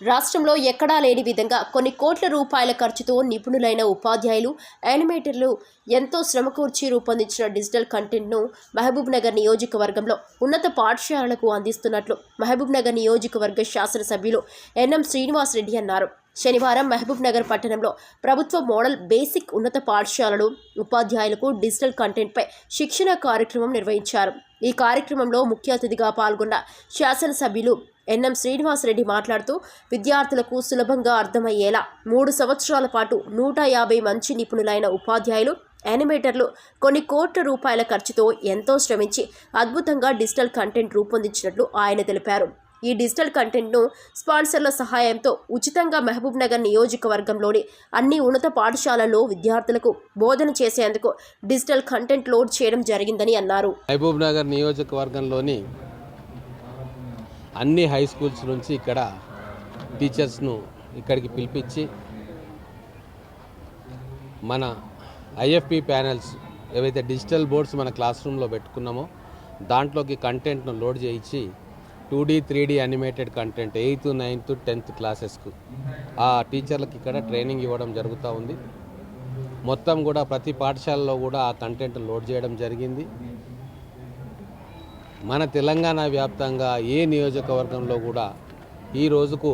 రాష్ట్రంలో ఎక్కడా లేని విధంగా కొన్ని కోట్ల రూపాయల ఖర్చుతో నిపుణులైన ఉపాధ్యాయులు యానిమేటర్లు ఎంతో శ్రమ కూర్చి రూపొందించిన డిజిటల్ కంటెంట్ను మహబూబ్ నగర్ నియోజకవర్గంలో ఉన్నత పాఠశాలలకు అందిస్తున్నట్లు మహబూబ్ నగర్ నియోజకవర్గ శాసనసభ్యులు ఎన్ఎం శ్రీనివాసరెడ్డి అన్నారు. శనివారం మహబూబ్ నగర్ పట్టణంలో ప్రభుత్వ మోడల్ బేసిక్ ఉన్నత పాఠశాలలు ఉపాధ్యాయులకు డిజిటల్ కంటెంట్పై శిక్షణ కార్యక్రమం నిర్వహించారు. ఈ కార్యక్రమంలో ముఖ్య అతిథిగా పాల్గొన్న శాసనసభ్యులు ఎన్ఎం శ్రీనివాసరెడ్డి మాట్లాడుతూ విద్యార్థులకు సులభంగా అర్థమయ్యేలా మూడు సంవత్సరాల పాటు నూట యాభై మంచి నిపుణులైన ఉపాధ్యాయులు యానిమేటర్లు కొన్ని కోట్ల రూపాయల ఖర్చుతో ఎంతో శ్రమించి అద్భుతంగా డిజిటల్ కంటెంట్ రూపొందించినట్లు ఆయన తెలిపారు. ఈ డిజిటల్ కంటెంట్ను స్పాన్సర్ల సహాయంతో ఉచితంగా మహబూబ్ నగర్ నియోజకవర్గంలోని అన్ని ఉన్నత పాఠశాలల్లో విద్యార్థులకు బోధన చేసేందుకు డిజిటల్ కంటెంట్ లోడ్ చేయడం జరిగిందని అన్నారు. మహబూబ్ నగర్ నియోజకవర్గంలోని అన్ని హై స్కూల్స్ నుంచి ఇక్కడ టీచర్స్ను ఇక్కడికి పిలిపించి మన ఐఎఫ్పి ప్యానెల్స్ ఏవైతే డిజిటల్ బోర్డ్స్ మన క్లాస్ రూమ్లో పెట్టుకున్నామో దాంట్లోకి కంటెంట్ను లోడ్ చేయించి two D three D animated content eighth ninth tenth క్లాసెస్కు ఆ టీచర్లకు ఇక్కడ ట్రైనింగ్ ఇవ్వడం జరుగుతూ ఉంది. మొత్తం కూడా ప్రతి పాఠశాలలో కూడా ఆ కంటెంట్ లోడ్ చేయడం జరిగింది. మన తెలంగాణ వ్యాప్తంగా ఏ నియోజకవర్గంలో కూడా ఈ రోజుకు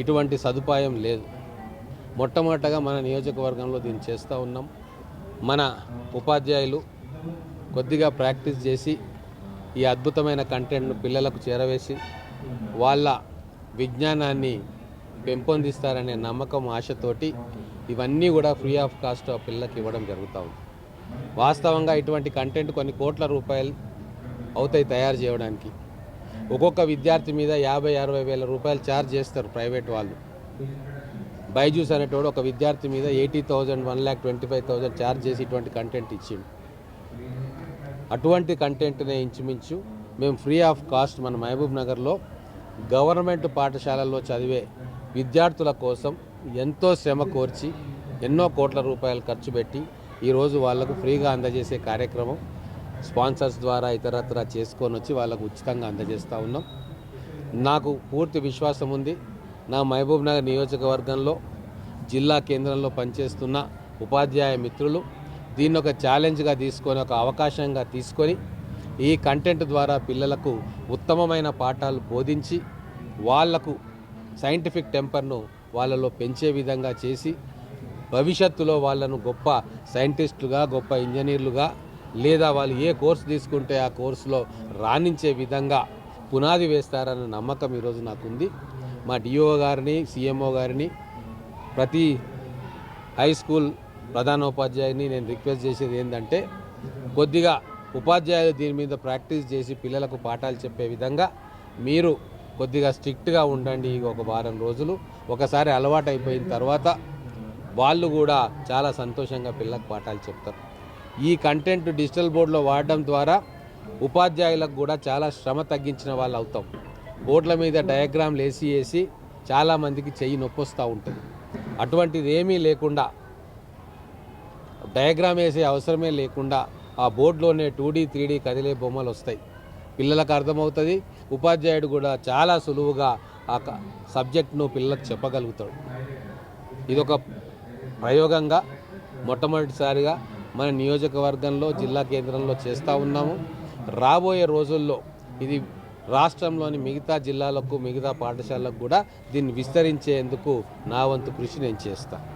ఇటువంటి సదుపాయం లేదు. మొట్టమొదటగా మన నియోజకవర్గంలో దీన్ని చేస్తూ ఉన్నాం. మన ఉపాధ్యాయులు కొద్దిగా ప్రాక్టీస్ చేసి ఈ అద్భుతమైన కంటెంట్ను పిల్లలకు చేరవేసి వాళ్ళ విజ్ఞానాన్ని పెంపొందిస్తారనే నమ్మకం ఆశతోటి ఇవన్నీ కూడా ఫ్రీ ఆఫ్ కాస్ట్ ఆ పిల్లలకి ఇవ్వడం జరుగుతూ ఉంది. వాస్తవంగా ఇటువంటి కంటెంట్ కొన్ని కోట్ల రూపాయలు అవుతాయి తయారు చేయడానికి. ఒక్కొక్క విద్యార్థి మీద యాభై అరవై వేల రూపాయలు ఛార్జ్ చేస్తారు ప్రైవేట్ వాళ్ళు. బైజూస్ అనేటోడు ఒక విద్యార్థి మీద eighty thousand one lakh twenty five thousand charge చేసి ఇటువంటి కంటెంట్ ఇచ్చిండు. అటువంటి కంటెంట్నే ఇంచుమించు మేము ఫ్రీ ఆఫ్ కాస్ట్ మన మహబూబ్ నగర్లో గవర్నమెంట్ పాఠశాలల్లో చదివే విద్యార్థుల కోసం ఎంతో శ్రమ కోర్చి ఎన్నో కోట్ల రూపాయలు ఖర్చు పెట్టి ఈరోజు వాళ్ళకు ఫ్రీగా అందజేసే కార్యక్రమం స్పాన్సర్స్ ద్వారా ఇతరత్ర చేసుకొని వచ్చి వాళ్ళకు ఉచితంగా అందజేస్తూ ఉన్నాం. నాకు పూర్తి విశ్వాసం ఉంది. నా మహబూబ్ నగర్ నియోజకవర్గంలో జిల్లా కేంద్రంలో పనిచేస్తున్న ఉపాధ్యాయ మిత్రులు దీన్ని ఒక ఛాలెంజ్గా తీసుకొని ఒక అవకాశంగా తీసుకొని ఈ కంటెంట్ ద్వారా పిల్లలకు ఉత్తమమైన పాఠాలు బోధించి వాళ్ళకు సైంటిఫిక్ టెంపర్ను వాళ్ళలో పెంచే విధంగా చేసి భవిష్యత్తులో వాళ్ళను గొప్ప సైంటిస్టులుగా గొప్ప ఇంజనీర్లుగా లేదా వాళ్ళు ఏ కోర్సు తీసుకుంటే ఆ కోర్సులో రాణించే విధంగా పునాది వేస్తారన్న నమ్మకం ఈరోజు నాకుంది. మా డిఓ గారిని సీఎంఓ గారిని ప్రతి హై స్కూల్ ప్రధానోపాధ్యాయుని నేను రిక్వెస్ట్ చేసేది ఏంటంటే కొద్దిగా ఉపాధ్యాయులు దీని మీద ప్రాక్టీస్ చేసి పిల్లలకు పాఠాలు చెప్పే విధంగా మీరు కొద్దిగా స్ట్రిక్ట్గా ఉండండి ఒక వారం రోజులు. ఒకసారి అలవాటు అయిపోయిన తర్వాత వాళ్ళు కూడా చాలా సంతోషంగా పిల్లలకు పాఠాలు చెప్తారు. ఈ కంటెంట్ డిజిటల్ బోర్డులో వాడడం ద్వారా ఉపాధ్యాయులకు కూడా చాలా శ్రమ తగ్గించిన వాళ్ళు అవుతాం. బోర్డుల మీద డయాగ్రామ్లు వేసి వేసి చాలామందికి చెయ్యి నొప్పి వస్తూ ఉంటుంది. అటువంటిది ఏమీ లేకుండా డయాగ్రామ్ వేసే అవసరమే లేకుండా ఆ బోర్డులోనే టూ డీ త్రీ డీ కదిలే బొమ్మలు వస్తాయి. పిల్లలకు అర్థమవుతుంది ఉపాధ్యాయుడు కూడా చాలా సులువుగా ఆ సబ్జెక్ట్ను పిల్లలకు చెప్పగలుగుతాడు. ఇదొక ప్రయోగంగా మొట్టమొదటిసారిగా మన నియోజకవర్గంలో జిల్లా కేంద్రంలో చేస్తూ ఉన్నాము. రాబోయే రోజుల్లో ఇది రాష్ట్రంలోని మిగతా జిల్లాలకు మిగతా పాఠశాలకు కూడా దీన్ని విస్తరించేందుకు నా వంతు కృషి నేను చేస్తాను